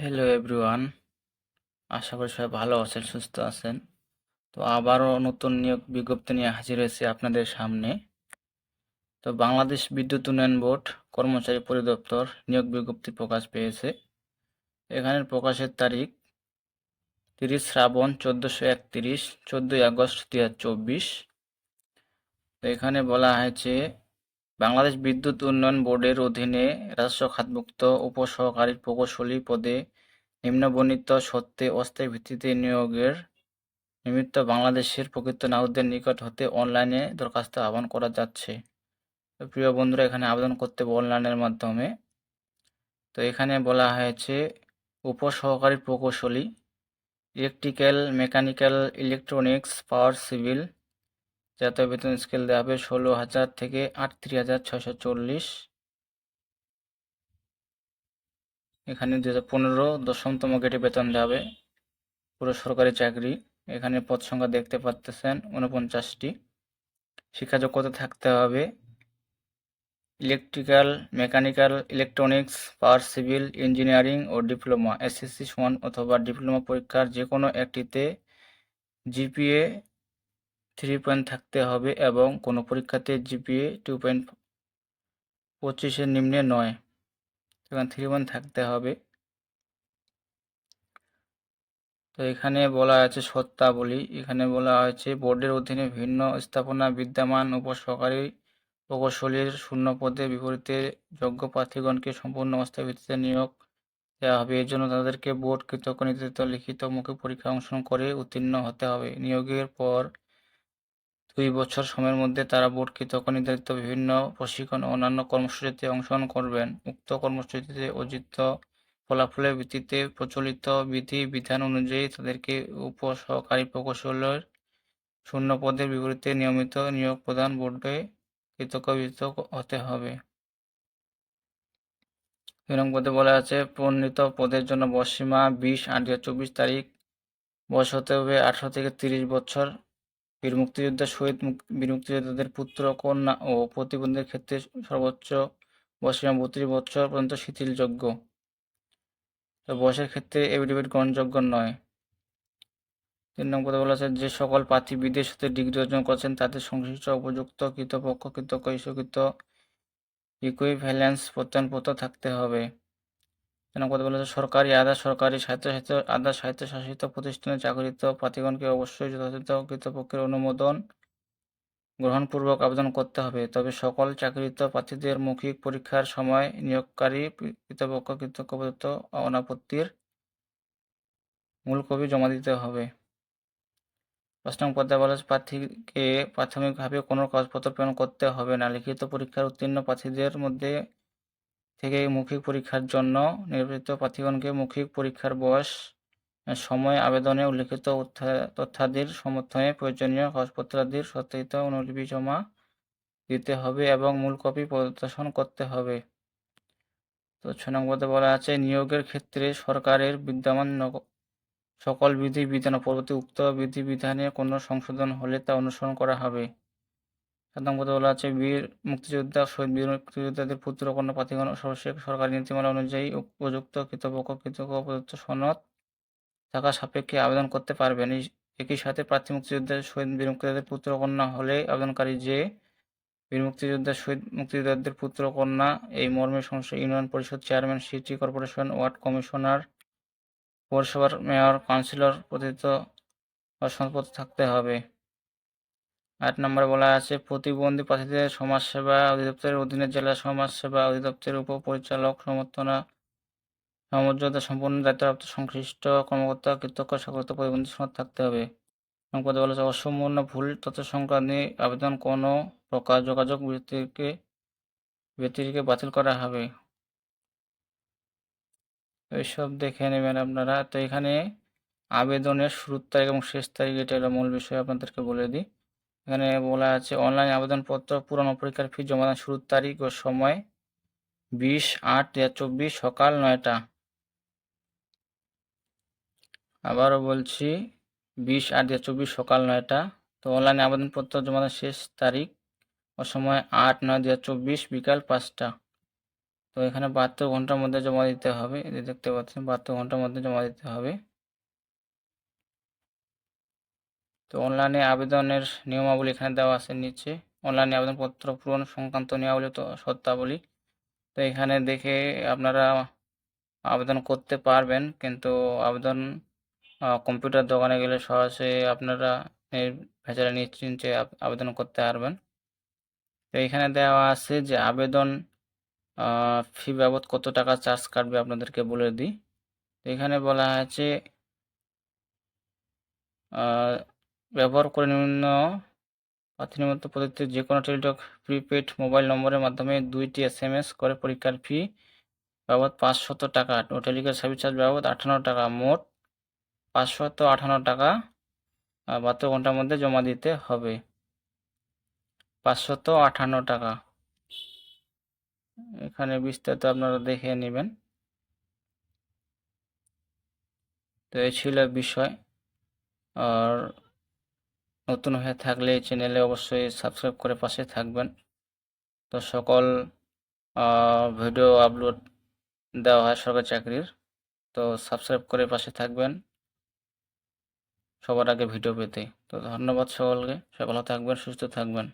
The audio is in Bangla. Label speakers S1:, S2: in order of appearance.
S1: হ্যালো এভরিওয়ান আশা করি সবাই ভালো আছেন, সুস্থ আছেন। তো আবারও নতুন নিয়োগ বিজ্ঞপ্তি নিয়ে হাজির হয়েছে আপনাদের সামনে। তো বাংলাদেশ বিদ্যুৎ উন্নয়ন বোর্ড কর্মচারী পরিদপ্তর নিয়োগ বিজ্ঞপ্তি প্রকাশ পেয়েছে। এখানের প্রকাশের তারিখ তিরিশ শ্রাবণ চোদ্দোশো একত্রিশ, চোদ্দোই আগস্ট দু হাজার চব্বিশ। তো এখানে বলা হয়েছে বাংলাদেশ বিদ্যুৎ উন্নয়ন বোর্ডের অধীনে রাজস্ব খাতভুক্ত উপসহকারী প্রকৌশলী পদে নিম্নবর্ণিত সত্ত্বে অস্থায়ী ভিত্তিতে নিয়োগের নিমিত্ত বাংলাদেশের প্রকৃত নাগরিকদের নিকট হতে অনলাইনে দরখাস্ত আহ্বান করা যাচ্ছে। তো প্রিয় বন্ধুরা, এখানে আবেদন করতে অনলাইনের মাধ্যমে। তো এখানে বলা হয়েছে, উপসহকারী প্রকৌশলী, electrical, mechanical, electronics, power, civil জাতীয় বেতন স্কেল দেওয়া হবে ষোলো হাজার থেকে আটত্রিশ হাজার ছশো চল্লিশ। এখানে দু হাজার পনেরো দশমতম গেটে বেতন দেওয়া হবে। পুরো সরকারি চাকরি। এখানে পদ সংখ্যা দেখতে পাচ্তেছেন উনপঞ্চাশটি শিক্ষা যোগ্যতা থাকতে হবে। Electrical, mechanical, electronics, power civil, engineering ও ডিপ্লোমা, এসএসসি সমান অথবা ডিপ্লোমা পরীক্ষার যে কোনো একটিতে জিপিএ থ্রি পয়েন্ট থাকতে হবে এবং কোনো পরীক্ষাতে জিপিএ টু পয়েন্ট পঁচিশের নিম্নে নয়। এখানে থ্রি পয়েন্ট থাকতে হবে। তো এখানে বলা আছে সত্তাবলী এখানে বলা হয়েছে বোর্ডের অধীনে ভিন্ন স্থাপনা বিদ্যমান উপসহকারী প্রকৌশলীর শূন্য পদে বিপরীতে যোগ্য প্রার্থীগণকে সম্পূর্ণ অবস্থায় ভিত্তিতে নিয়োগ দেওয়া হবে। এর জন্য তাদেরকে বোর্ড কৃতজ্ঞ নির্ধারিত লিখিত মুখে পরীক্ষা অংশগ্রহণ করে উত্তীর্ণ হতে হবে। নিয়োগের পর দুই বছর সময়ের মধ্যে তারা বোর্ড কৃতজ্ঞ নির্ধারিত বিভিন্ন প্রশিক্ষণ ও অন্যান্য কর্মসূচিতে অংশগ্রহণ করবেন। উক্ত কর্মসূচিতে অর্জিত ফলাফলের ভিত্তিতে প্রচলিত বিধি, বিধান অনুযায়ী তাদেরকে উপসহকারী প্রকৌশলের শূন্য পদের বিপরীতে নিয়মিত নিয়োগ প্রদান বোর্ডে কৃতজ্ঞ হতে হবে। দুই নং পদে বলা আছে প্রণীত পদের জন্য বয়সীমা বিশ, আট দু চব্বিশ তারিখ। বয়স হতে হবে আঠারো থেকে তিরিশ বছর। বীর মুক্তিযোদ্ধা শহীদ বীর মুক্তিযোদ্ধাদের পুত্র, কন্যা ও প্রতিবন্ধীর ক্ষেত্রে সর্বোচ্চ বয়সীমা বত্রিশ বছর পর্যন্ত শিথিলযোগ্য। বয়সের ক্ষেত্রে এফিডেভিট গ্রহণযোগ্য নয়। তিন নম্বর কথা বলা আছে, যে সকল প্রার্থী বিদেশ হতে ডিগ্রি অর্জন করেছেন, তাদের সংশ্লিষ্ট, উপযুক্ত, কৃতপক্ষ কৃতজ্ঞ ইস্যুকৃত ইকুইভ্যালেন্স প্রত্যয়নপত্র থাকতে হবে। তিন নম্বর পদে বলা আছে সরকারি আধা সরকারি স্বায়ত্তশাসিত আধা স্বায়ত্তশাসিত প্রতিষ্ঠানে চাকরিত প্রার্থীগণকে অবশ্যই যথাযথ কৃতপক্ষের অনুমোদন গ্রহণপূর্বক আবেদন করতে হবে। তবে সকল চাকরিত প্রার্থীদের মৌখিক পরীক্ষার সময় নিয়োগকারী কৃতপক্ষ কৃতজ্ঞ অনাপত্তির মূল কপি জমা দিতে হবে। পাঁচ নং পদে বলা আছে প্রার্থীকে প্রাথমিকভাবে কোনো কাগজপত্র প্রেরণ করতে হবে না। লিখিত পরীক্ষার উত্তীর্ণ প্রার্থীদের মধ্যে থেকে মৌখিক পরীক্ষার জন্য নির্বাচিত প্রার্থীগণকে মৌখিক পরীক্ষার বয়স সময়, আবেদনে উল্লিখিত তথ্যাদির সমর্থনে প্রয়োজনীয় কাগজপত্রাদির সত্যায়িত অনুলিপি জমা দিতে হবে এবং মূল কপি প্রদর্শন করতে হবে। তো ছয় নং পদে বলা আছে, নিয়োগের ক্ষেত্রে সরকারের বিদ্যমান সকল বিধি বিধান পরবর্তী উক্ত বিধি বিধানে কোনো সংশোধন হলে তা অনুসরণ করা হবে। নং বলা আছে বীর মুক্তিযোদ্ধা, শহীদ বীর মুক্তিযোদ্ধাদের পুত্র কন্যা প্রার্থীগণ সর্বশেষ সরকারি নীতিমালা অনুযায়ী উপযুক্ত, কৃতপক্ষ, কৃতজ্ঞ প্রদত্ত সনদ থাকা সাপেক্ষে আবেদন করতে পারবেন। একই সাথে প্রার্থী মুক্তিযোদ্ধা শহীদ বীর মুক্তিযোদ্ধাদের পুত্র, কন্যা হলে আবেদনকারী যে বীর মুক্তিযোদ্ধা, শহীদ মুক্তিযোদ্ধাদের পুত্র, কন্যা এই মর্মে সংসদ union Parishad chairman, city corporation, ward commissioner, পৌরসভার মেয়র, কাউন্সিলর, প্রতিনিধিত্ব বা সনদপত্র থাকতে হবে। আট নম্বরে বলা আছে, প্রতিবন্ধী প্রার্থীদের সমাজসেবা অধিদপ্তরের অধীনে জেলা সমাজসেবা অধিদপ্তরের উপপরিচালক, সমর্থনা সমমর্যাদা সম্পন্ন দায়িত্বপ্রাপ্ত সংশ্লিষ্ট কর্মকর্তা, কৃতজ্ঞ, স্বাগত প্রতিবন্ধী সনদ থাকতে হবে। এবং বলা আছে, অসম্পূর্ণ ভুল, তথ্য সংক্রান্তে আবেদন কোনো প্রকার যোগাযোগ ব্যক্তিকে ব্যক্তিকে বাতিল করা হবে। এইসব দেখে নেবেন আপনারা। তো এখানে আবেদনের শুরুর তারিখ এবং শেষ তারিখ, এটা মূল বিষয়, আপনাদেরকে বলে দিই। এখানে বলা আছে, অনলাইন আবেদনপত্র পূরণ পরীক্ষার ফি জমা দেওয়ার শুরুর তারিখ ও সময় বিশ আট দু চব্বিশ সকাল নয়টা। আবারও বলছি, বিশ আট দু চব্বিশ সকাল নয়টা। তো অনলাইনে আবেদনপত্র জমা দেওয়ার শেষ তারিখ ও সময় আট নয় দু চব্বিশ বিকাল পাঁচটা। তো এখানে বাহাত্তর ঘণ্টার মধ্যে জমা দিতে হবে। দেখতে পাচ্ছেন, বাহাত্তর ঘণ্টার মধ্যে জমা দিতে হবে। তো অনলাইনে আবেদনের নিয়মাবলী এখানে দেওয়া আছে নিচে। অনলাইনে আবেদনপত্র পূরণ সংক্রান্ত নিয়মাবলী তো শর্তাবলী তো এখানে দেখে আপনারা আবেদন করতে পারবেন, কিন্তু আবেদন কম্পিউটার দোকানে গেলে সহজে আপনারা ভেতরে নিশ্চিন্তে আবেদন করতে পারবেন। তো এখানে দেওয়া আছে যে আবেদন ফি বাবদ কত টাকা চার্জ কাটবে আপনাদেরকে বলে দিই। তো এখানে বলা আছে ব্যবহার করে নিম্ন প্রার্থীনিমত্ত পদ্ধতিতে যে কোনো টেলিটক প্রিপেড মোবাইল নম্বরের মাধ্যমে দুইটি এস এম এস করে পরীক্ষার ফি বাবদ পাঁচশত টাকা। ও টেলিকম সার্ভিস চার্জ বাবদ আঠান্ন টাকা। মোট পাঁচশত আঠান্ন টাকা বাহাত্তর ঘণ্টার মধ্যে জমা দিতে হবে। পাঁচশত আঠান্ন টাকা। এখানে বিস্তারিত আপনারা দেখে নেবেন। তো এই ছিল বিষয়। আর নতুন হয়ে থাকলে চ্যানেলে অবশ্যই সাবস্ক্রাইব করে পাশে থাকবেন। তো সকল ভিডিও আপলোড দেওয়া হয় সরকারি চাকরির, তো সাবস্ক্রাইব করে পাশে থাকবেন। সবার আগে ভিডিও পেতে। তো ধন্যবাদ সকলকে। ভালো থাকবেন, সুস্থ থাকবেন।